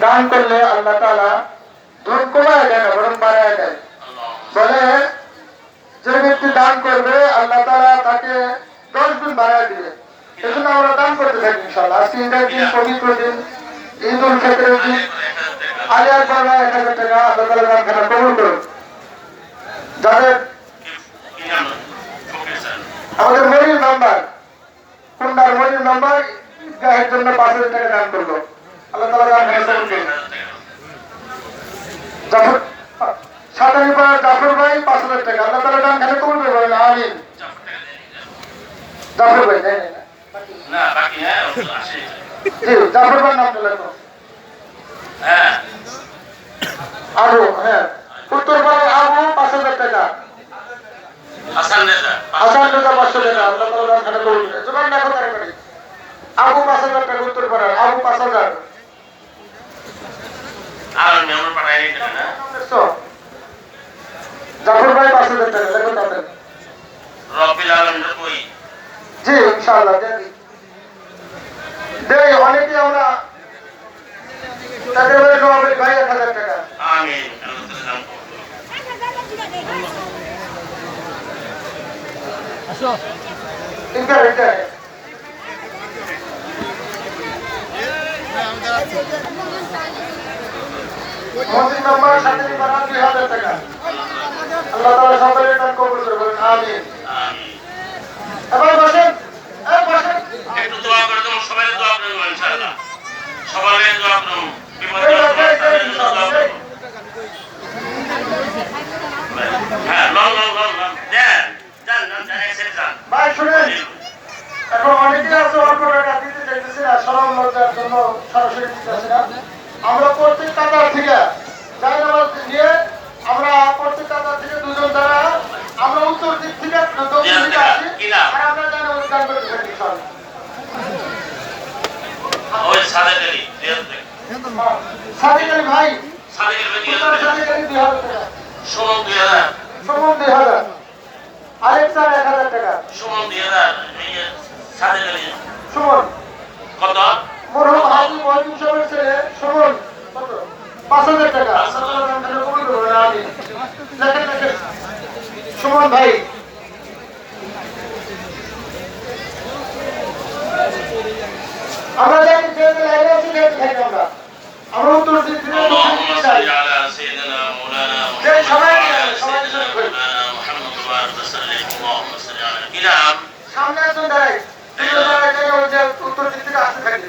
দান করলে আল্লাহ তাআলা ধন কমায় দেয় না বরং বাড়ায় দেয় বলে, যে ব্যক্তি দান করবে, আল্লাহ তাআলা তাকে দশ গুণ বাড়ায় দিবে। এজন্য আমরা দান করতে থাকি ইনশাআল্লাহ। আজকে ঈদের দিন, পবিত্র দিন, ঈদ উল ফিতরের দিন। আলী আকবর ভাই এক হাজার টাকা আল্লাহ তাআলা দান খানা কবুল করুন। যাদের আমাদের মরির নাম্বার কুন্ডার মরির নাম্বার গায়ের জন্য পাঁচ হাজার টাকা দান করল আল্লাহ তালা দান খানা কবুল জাফর সাতারি পাড়ার জাফর ভাই পাঁচ হাজার টাকা। আল্লাহ তালা দান খানা কবুল করবেন আমিন। জাফর ভাই নেই নেই, নেই। না বাকি হ্যাঁ আসে জি জাফর ভাই নামটা হ্যাঁ। হ্যাঁ। উত্তর পাড়ার আবু পাঁচ হাজার টাকা। হাসান রেজা হাসান রেজা পাঁচশো টাকা। আল্লাহ তালা খানা কবুল করবেন জোগান দেখো আবু পাঁচ হাজার টাকা উত্তর পাড়ার। আবু পাঁচ হাজার আর মেমর পাঠাই নিতে না দেখছ? জাফর ভাই পাঁচ হাজার টাকা লেখো তাড়াতাড়ি রবিল আলম কই জি ইনশাআল্লাহ দেন দেই অনেকে আমরা তাদের বাড়ি জবাবে ভাই এক হাজার টাকা। আমিন আল্লাহ তাআলা দান করুন। ইনকার ইনকার মসজিদ নম্বর সাথে বাড়া দুই হাজার টাকা। আল্লাহ তাআলা সকলের দান কবুল করবেন আমিন। এবার বসেন একটু দোয়া করে দেবো সবাই দোয়া করে দেবো ইনশাআল্লাহ সবাই দোয়া করুন বিপদ এই, এই, এই, এই, দোয়া এই, করুন হ্যাঁ লং লং লং লং। দেন যান যান যান যান। ভাই শুনেন এখন অনেকে আছে অল্প টাকা দিতে চাইতেছে না সরম লজ্জার জন্য সরাসরি দিতেছে না। আমরা প্রত্যেক কাতার থেকে যাই নামাজ নিয়ে আমরা প্রত্যেক কাতার থেকে দুজন দ্বারা আমরা উত্তর দিক থেকে দক্ষিণ দিকে আসি আর আমরা যাই নামাজ গান থাকি ওই সাদা গলি রিয়াজ থেকে সাদিক আলী ভাই সাদা গলি উত্তর সাদিক আলী দুই হাজার টাকা। সুমন দুই হাজার। সুমন দুই হাজার। আরেক এক হাজার টাকা। সুমন দুই হাজার এই যে সাদা গলি সুমন। কত? মরহুম হাজি মহিম সাহেবের ছেলে সুমন পাঁচ হাজার টাকা। সুমন ভাই। আমরা জানি যে লাইনে আছি আমরা। উত্তর সামনে একজন দাঁড়াই উত্তর দিক থেকে আসতে থাকি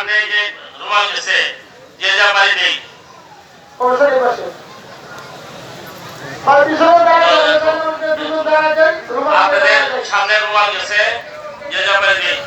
সামনে এই যে রুমাল যে বাড়ি নেই। আপনাদের সামনে রুমাল গেছে যে যা বাড়ি নেই